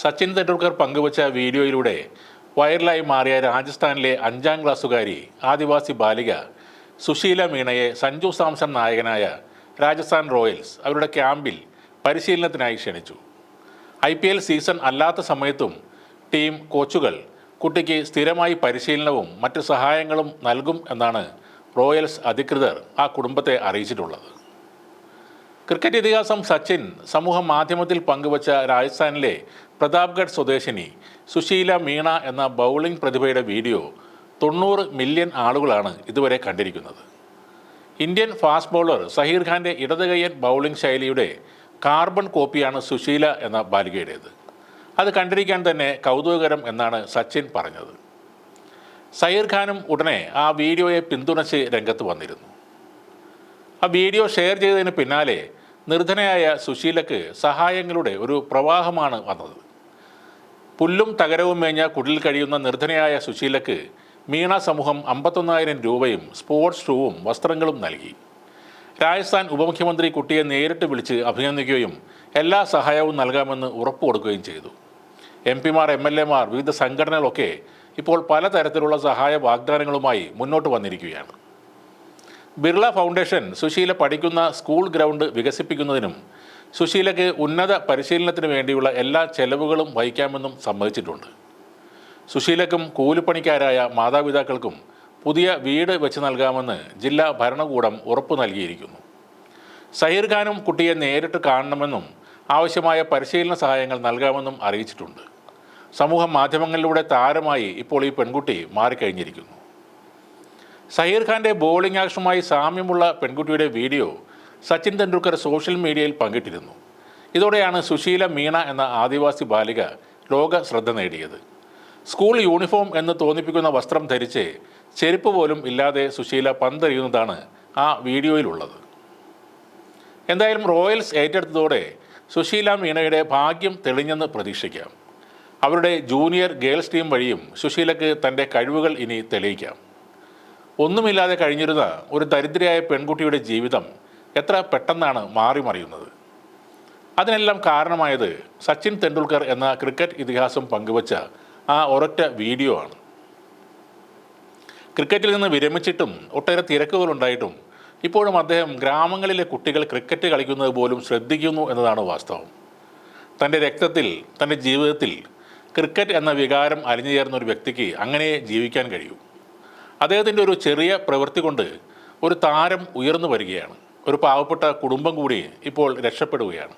സച്ചിൻ തെണ്ടുൽക്കർ പങ്കുവച്ച വീഡിയോയിലൂടെ വൈറലായി മാറിയ രാജസ്ഥാനിലെ അഞ്ചാം ക്ലാസ്സുകാരി ആദിവാസി ബാലിക സുശീല മീണയെ സഞ്ജു സാംസൺ നായകനായ രാജസ്ഥാൻ റോയൽസ് അവരുടെ ക്യാമ്പിൽ പരിശീലനത്തിനായി ക്ഷണിച്ചു. ഐ പി എൽ സീസൺ അല്ലാത്ത സമയത്തും ടീം കോച്ചുകൾ കുട്ടിക്ക് സ്ഥിരമായി പരിശീലനവും മറ്റ് സഹായങ്ങളും നൽകും എന്നാണ് റോയൽസ് അധികൃതർ ആ കുടുംബത്തെ അറിയിച്ചിട്ടുള്ളത്. ക്രിക്കറ്റ് ഇതിഹാസം സച്ചിൻ സമൂഹ മാധ്യമത്തിൽ പങ്കുവച്ച രാജസ്ഥാനിലെ പ്രതാപ്ഗഡ് സ്വദേശിനി സുശീല മീണ എന്ന ബൗളിംഗ് പ്രതിഭയുടെ വീഡിയോ തൊണ്ണൂറ് മില്യൺ ആളുകളാണ് ഇതുവരെ കണ്ടിരിക്കുന്നത്. ഇന്ത്യൻ ഫാസ്റ്റ് ബൗളർ സഹീർ ഖാന്റെ ഇടതുകയ്യൻ ബൗളിംഗ് ശൈലിയുടെ കാർബൺ കോപ്പിയാണ് സുശീല എന്ന ബാലികയുടേത്. അത് കണ്ടിരിക്കാൻ തന്നെ കൗതുകകരം എന്നാണ് സച്ചിൻ പറഞ്ഞത്. സഹീർ ഖാനും ഉടനെ ആ വീഡിയോയെ പിന്തുണച്ച് രംഗത്ത് വന്നിരുന്നു. ആ വീഡിയോ ഷെയർ ചെയ്തതിന് പിന്നാലെ നിർധനയായ സുശീലക്ക് സഹായങ്ങളുടെ ഒരു പ്രവാഹമാണ് വന്നത്. പുല്ലും തകരവും മേഞ്ഞ കുടിൽ കഴിയുന്ന നിർധനയായ സുശീലക്ക് മീണ സമൂഹം അമ്പത്തൊന്നായിരം രൂപയും സ്പോർട്സ് ഷൂവും വസ്ത്രങ്ങളും നൽകി. രാജസ്ഥാൻ ഉപമുഖ്യമന്ത്രി കുട്ടിയെ നേരിട്ട് വിളിച്ച് അഭിനന്ദിക്കുകയും എല്ലാ സഹായവും നൽകാമെന്ന് ഉറപ്പു കൊടുക്കുകയും ചെയ്തു. എം പിമാർ എം എൽ എമാർ വിവിധ സംഘടനകളൊക്കെ ഇപ്പോൾ പലതരത്തിലുള്ള സഹായ വാഗ്ദാനങ്ങളുമായി മുന്നോട്ട് വന്നിരിക്കുകയാണ്. ബിർള ഫൗണ്ടേഷൻ സുശീല പഠിക്കുന്ന സ്കൂൾ ഗ്രൗണ്ട് വികസിപ്പിക്കുന്നതിനും സുശീലയ്ക്ക് ഉന്നത പരിശീലനത്തിന് വേണ്ടിയുള്ള എല്ലാ ചെലവുകളും വഹിക്കാമെന്നും സമ്മതിച്ചിട്ടുണ്ട്. സുശീലക്കും കൂലിപ്പണിക്കാരായ മാതാപിതാക്കൾക്കും പുതിയ വീട് വെച്ച് നൽകാമെന്ന് ജില്ലാ ഭരണകൂടം ഉറപ്പു നൽകിയിരിക്കുന്നു. സഹീർ ഖാനും കുട്ടിയെ നേരിട്ട് കാണണമെന്നും ആവശ്യമായ പരിശീലന സഹായങ്ങൾ നൽകാമെന്നും അറിയിച്ചിട്ടുണ്ട്. സമൂഹ മാധ്യമങ്ങളിലൂടെ താരമായി ഇപ്പോൾ ഈ പെൺകുട്ടി മാറിക്കഴിഞ്ഞിരിക്കുന്നു. സഹീർ ഖാന്റെ ബോളിംഗ് ആക്ഷനുമായി സാമ്യമുള്ള പെൺകുട്ടിയുടെ വീഡിയോ സച്ചിൻ തെണ്ടുൽക്കർ സോഷ്യൽ മീഡിയയിൽ പങ്കിട്ടിരുന്നു. ഇതോടെയാണ് സുശീല മീണ എന്ന ആദിവാസി ബാലിക ലോക ശ്രദ്ധ നേടിയത്. സ്കൂൾ യൂണിഫോം എന്ന് തോന്നിപ്പിക്കുന്ന വസ്ത്രം ധരിച്ച് ചെരുപ്പ് പോലും ഇല്ലാതെ സുശീല പന്തെറിയുന്നതാണ് ആ വീഡിയോയിലുള്ളത്. എന്തായാലും റോയൽസ് ഏറ്റെടുത്തതോടെ സുശീല മീണയുടെ ഭാഗ്യം തെളിഞ്ഞെന്ന് പ്രതീക്ഷിക്കാം. അവരുടെ ജൂനിയർ ഗേൾസ് ടീം വഴിയും സുശീലക്ക് തന്റെ കഴിവുകൾ ഇനി തെളിയിക്കാം. ഒന്നുമില്ലാതെ കഴിഞ്ഞിരുന്ന ഒരു ദരിദ്രയായ പെൺകുട്ടിയുടെ ജീവിതം എത്ര പെട്ടെന്നാണ് മാറി മറിയുന്നത് അതിനെല്ലാം കാരണമായത് സച്ചിൻ തെണ്ടുൽക്കർ എന്ന ക്രിക്കറ്റ് ഇതിഹാസം പങ്കുവച്ച ആ ഒരൊറ്റ വീഡിയോ ആണ്. ക്രിക്കറ്റിൽ നിന്ന് വിരമിച്ചിട്ടും ഒട്ടേറെ തിരക്കുകൾ ഉണ്ടായിട്ടും ഇപ്പോഴും അദ്ദേഹം ഗ്രാമങ്ങളിലെ കുട്ടികൾ ക്രിക്കറ്റ് കളിക്കുന്നത് പോലും ശ്രദ്ധിക്കുന്നു എന്നതാണ് വാസ്തവം. തന്റെ രക്തത്തിൽ തന്റെ ജീവിതത്തിൽ ക്രിക്കറ്റ് എന്ന വികാരം അലിഞ്ഞു ചേർന്ന ഒരു വ്യക്തിക്ക് അങ്ങനെ ജീവിക്കാൻ കഴിയൂ. അദ്ദേഹത്തിന്റെ ഒരു ചെറിയ പ്രവൃത്തി കൊണ്ട് ഒരു താരം ഉയർന്നു വരികയാണ്. ഒരു പാവപ്പെട്ട കുടുംബം കൂടി ഇപ്പോൾ രക്ഷപ്പെടുകയാണ്.